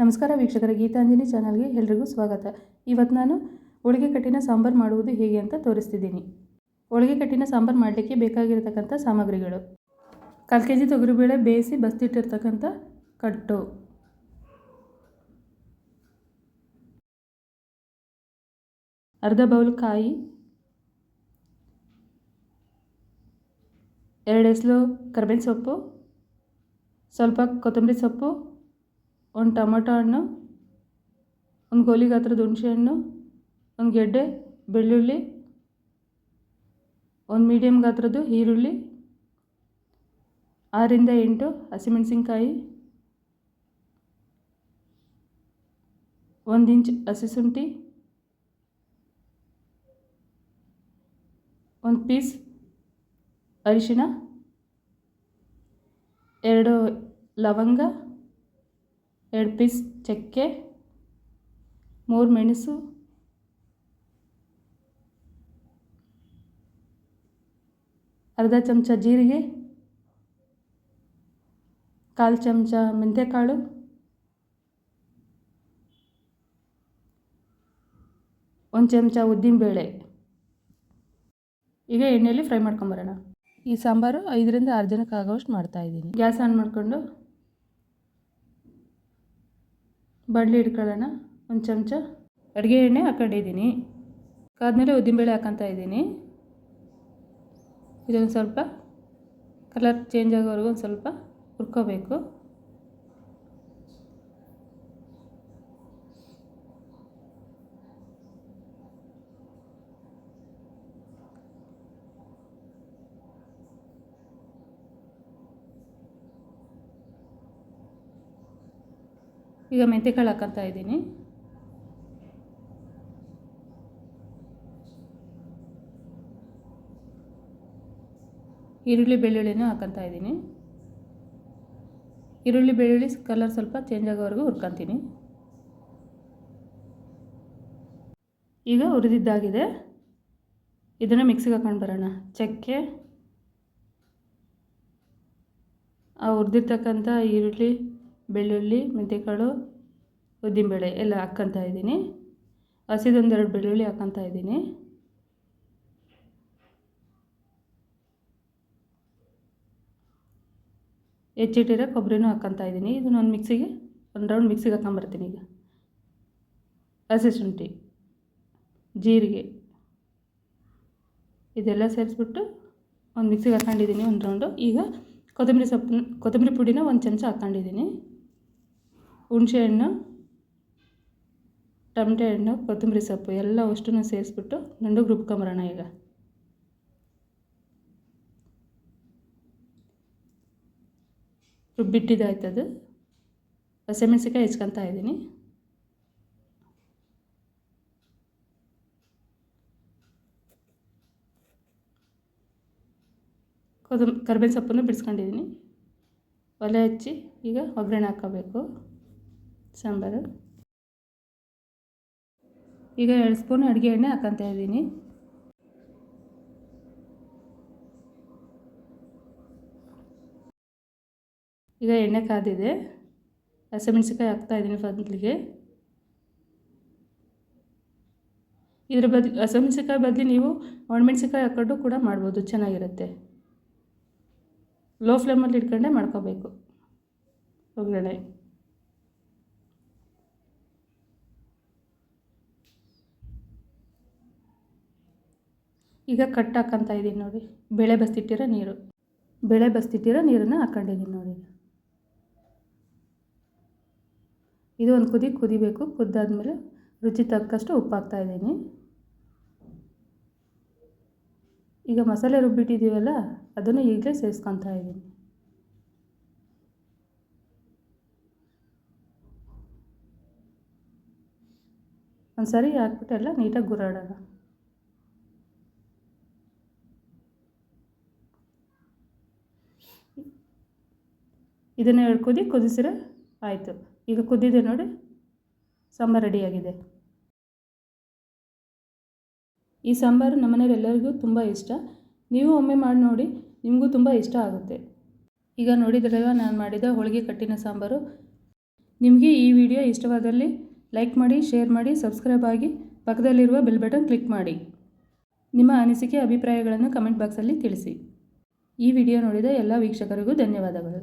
ನಮಸ್ಕಾರ ವೀಕ್ಷಕರ, ಗೀತಾಂಜಲಿ ಚಾನಲ್ಗೆ ಎಲ್ರಿಗೂ ಸ್ವಾಗತ. ಇವತ್ತು ನಾನು ಹೋಳಿಗೆ ಕಟ್ಟಿನ ಸಾಂಬಾರು ಮಾಡುವುದು ಹೇಗೆ ಅಂತ ತೋರಿಸ್ತಿದ್ದೀನಿ. ಹೋಳಿಗೆ ಕಟ್ಟಿನ ಸಾಂಬಾರು ಮಾಡಲಿಕ್ಕೆ ಬೇಕಾಗಿರತಕ್ಕಂಥ ಸಾಮಗ್ರಿಗಳು. ಕಾಲು ಕೆ ಜಿ ತೊಗರಿಬೇಳೆ ಬೇಯಿಸಿ ಬಸ್ತಿಟ್ಟಿರ್ತಕ್ಕಂಥ ಕಟ್ಟು. ಅರ್ಧ ಬೌಲ್ ಕಾಯಿ. ಎರಡು ಎಸಲು ಕರ್ಬೇವಿನ ಸೊಪ್ಪು. ಸ್ವಲ್ಪ ಕೊತ್ತಂಬರಿ ಸೊಪ್ಪು. ಒಂದು ಟೊಮೊಟೊ ಹಣ್ಣು, ಒಂದು ಗೋಲಿ ಗಾತ್ರದ ಹುಣಸೆ ಹಣ್ಣು, ಒಂದು ಗೆಡ್ಡೆ, ಬೆಳ್ಳುಳ್ಳಿ, ಒಂದು ಮೀಡಿಯಮ್ ಗಾತ್ರದ್ದು ಈರುಳ್ಳಿ, ಆರಿಂದ ಎಂಟು ಹಸಿಮೆಣಸಿನ್ಕಾಯಿ, ಒಂದು ಇಂಚ್ ಹಸಿ ಶುಂಠಿ, ಒಂದು ಪೀಸ್ ಅರಿಶಿಣ, ಎರಡು ಲವಂಗ ಎರಡು ಪೀಸ್ ಚಕ್ಕೆ, ಮೂರು ಮೆಣಸು, ಅರ್ಧ ಚಮಚ ಜೀರಿಗೆ, ಕಾಲು ಚಮಚ ಮೆಂತ್ಯಕಾಳು ಒಂದು ಚಮಚ ಉದ್ದಿನಬೇಳೆ. ಈಗ ಎಣ್ಣೆಯಲ್ಲಿ ಫ್ರೈ ಮಾಡ್ಕೊಂಬರೋಣ. ಈ ಸಾಂಬಾರು ಐದರಿಂದ ಆರು ಜನಕ್ಕೆ ಆಗೋವಷ್ಟು ಮಾಡ್ತಾಯಿದ್ದೀನಿ ಗ್ಯಾಸ್ ಆನ್ ಮಾಡಿಕೊಂಡು ಬಾಣಲಿ ಹಿಡ್ಕೊಳ್ಳೋಣ? ಒಂದು ಚಮಚ? ಅಡುಗೆ ಎಣ್ಣೆ ಹಾಕೊಂಡಿದ್ದೀನಿ. ಕಾದ್ಮೇಲೆ ಉದ್ದಿನಬೇಳೆ ಹಾಕೊತಾ ಇದ್ದೀನಿ. ಇದೊಂದು ಸ್ವಲ್ಪ ಕಲರ್ ಚೇಂಜ್ ಆಗೋವರೆಗೂ ಒಂದು ಸ್ವಲ್ಪ ಹುರ್ಕೋಬೇಕು. ಈಗ ಮೆಂತ್ಯಕಾಳು ಹಾಕೊತಾ ಇದ್ದೀನಿ. ಈರುಳ್ಳಿ ಬೆಳ್ಳುಳ್ಳಿನೂ ಹಾಕೊತಾ ಇದ್ದೀನಿ. ಈರುಳ್ಳಿ ಬೆಳ್ಳುಳ್ಳಿ ಕಲರ್ ಸ್ವಲ್ಪ ಚೇಂಜ್ ಆಗೋವರೆಗೂ ಹುರ್ಕೊತೀನಿ. ಈಗ ಹುರಿದಿದ್ದಾಗಿದೆ. ಇದನ್ನು ಮಿಕ್ಸಿಗೆ ಹಾಕೊಂಡು ಬರೋಣ. ಚಕ್ಕೆ, ಆ ಹುರಿದಿರ್ತಕ್ಕಂಥ ಈರುಳ್ಳಿ ಬೆಳ್ಳುಳ್ಳಿ ಮೆಂತ್ಯಕಾಳು ಉದ್ದಿನಬೇಳೆ ಎಲ್ಲ ಹಾಕ್ಕೊತಾ ಇದ್ದೀನಿ. ಹಸಿದೊಂದೆರಡು ಬೆಳ್ಳುಳ್ಳಿ ಹಾಕ್ಕೊತಾ ಇದ್ದೀನಿ. ಹೆಚ್ಚಿಟ್ಟಿರೋ ಕೊಬ್ಬರಿನೂ ಹಾಕ್ಕೊತಾ ಇದ್ದೀನಿ. ಇದನ್ನ ನಾನು ಮಿಕ್ಸಿಗೆ, ಒಂದು ರೌಂಡ್ ಮಿಕ್ಸಿಗೆ ಹಾಕ್ಕೊಂಬರ್ತೀನಿ ಈಗ. ಹಸಿ ಶುಂಠಿ, ಜೀರಿಗೆ, ಇದೆಲ್ಲ ಸೇರಿಸ್ಬಿಟ್ಟು ಒಂದು ಮಿಕ್ಸಿಗೆ ಹಾಕ್ಕೊಂಡಿದ್ದೀನಿ ಒಂದು ರೌಂಡು. ಈಗ ಕೊತ್ತಂಬರಿ ಸೊಪ್ಪು ಕೊತ್ತಂಬರಿ ಪುಡಿನ ಒಂದು ಚಮಚ ಹಾಕ್ಕೊಂಡಿದ್ದೀನಿ. ಹುಣಸೆ ಹಣ್ಣು, ಟಮಟೆ ಹಣ್ಣು, ಕೊತ್ತಂಬರಿ ಸೊಪ್ಪು ಎಲ್ಲ ಅಷ್ಟನ್ನು ಸೇರಿಸ್ಬಿಟ್ಟು ನಂಡು ರುಬ್ಕೊಂಬರೋಣ ಈಗ. ರುಬ್ಬಿಟ್ಟಿದ್ದಾಯ್ತದು ಹಸಿಮೆಣ್ಸಿಕಾಯಿ ಹೆಚ್ಕೊತಾ ಇದ್ದೀನಿ. ಕೊತ್ತಂಬ, ಕರ್ಬೇವಿನ ಸೊಪ್ಪನ್ನು ಬಿಡಿಸ್ಕೊಂಡಿದ್ದೀನಿ. ಒಲೆ ಹಚ್ಚಿ ಈಗ ಒಗ್ಗರಣೆ ಹಾಕ್ಕೋಬೇಕು. ಸಾಂಬಾರು. ಈಗ ಎರಡು ಸ್ಪೂನ್ ಅಡುಗೆ ಎಣ್ಣೆ ಹಾಕೊತ ಇದ್ದೀನಿ. ಈಗ ಎಣ್ಣೆ ಕಾದಿದೆ. ಹಸಿಮೆಣ್ಸಿಕಾಯಿ ಹಾಕ್ತಾಯಿದ್ದೀನಿ ಫದ್ಲಿಗೆ ಇದ್ರ ಬದಲು ಹಸಿಮೆಣ್ಸಿಕಾಯಿ ಬದಲು ನೀವು ಒಣಮೆಣ್ಸಿಕಾಯಿ ಹಾಕೊಂಡು ಕೂಡ ಮಾಡ್ಬೋದು, ಚೆನ್ನಾಗಿರುತ್ತೆ. ಲೋ ಫ್ಲೇಮಲ್ಲಿ ಇಟ್ಕೊಂಡೆ ಮಾಡ್ಕೋಬೇಕು. ಒಗ್ಗರಣೆ. ಈಗ ಕಟ್ ಹಾಕ್ಕೊತಾ ಇದ್ದೀನಿ ನೋಡಿ. ಬೆಳೆ ಬಸ್ತಿಟ್ಟಿರೋ ನೀರು. ಬೆಳೆ ಬಸ್ತಿಟ್ಟಿರೋ ನೀರನ್ನು ಹಾಕ್ಕೊಂಡಿದ್ದೀನಿ ನೋಡಿ. ಇದು ಒಂದು ಕುದಿ ಕುದಿಬೇಕು. ಕುದ್ದಾದಮೇಲೆ ರುಚಿ ತಕ್ಕಷ್ಟು ಉಪ್ಪು ಹಾಕ್ತಾಯಿದ್ದೀನಿ ಈಗ ಮಸಾಲೆ ರುಬ್ಬಿಟ್ಟಿದ್ದೀವಲ್ಲ, ಅದನ್ನು ಈಗಲೇ ಸೇರಿಸ್ಕೊತಾ ಇದ್ದೀನಿ. ಒಂದು ಸರಿ ಹಾಕ್ಬಿಟ್ಟೆಲ್ಲ ನೀಟಾಗಿ ಗುರಾಡೋಣ. ಇದನ್ನು ಎರಡು ಕುದಿ, ಕುದಿಸಿದ್ರೆ ಆಯಿತು. ಈಗ ಕುದ್ದಿದೆ ನೋಡಿ, ಸಾಂಬಾರು ರೆಡಿಯಾಗಿದೆ. ಈ ಸಾಂಬಾರು ನಮ್ಮನೇಲಿ ಎಲ್ಲರಿಗೂ ತುಂಬ ಇಷ್ಟ. ನೀವು ಒಮ್ಮೆ ಮಾಡಿ ನೋಡಿ, ನಿಮಗೂ ತುಂಬ ಇಷ್ಟ ಆಗುತ್ತೆ. ಈಗ ನೋಡಿದ್ರಲ್ಲ ನಾನು ಮಾಡಿದ ಹೋಳಿಗೆ ಕಟ್ಟಿನ ಸಾಂಬಾರು. ನಿಮಗೆ ಈ ವಿಡಿಯೋ ಇಷ್ಟವಾದಲ್ಲಿ ಲೈಕ್ ಮಾಡಿ, ಶೇರ್ ಮಾಡಿ, ಸಬ್ಸ್ಕ್ರೈಬ್ ಆಗಿ ಪಕ್ಕದಲ್ಲಿರುವ ಬೆಲ್ ಬಟನ್ ಕ್ಲಿಕ್ ಮಾಡಿ. ನಿಮ್ಮ ಅನಿಸಿಕೆ, ಅಭಿಪ್ರಾಯಗಳನ್ನು ಕಮೆಂಟ್ ಬಾಕ್ಸಲ್ಲಿ ತಿಳಿಸಿ. ಈ ವಿಡಿಯೋ ನೋಡಿದ ಎಲ್ಲ ವೀಕ್ಷಕರಿಗೂ ಧನ್ಯವಾದಗಳು.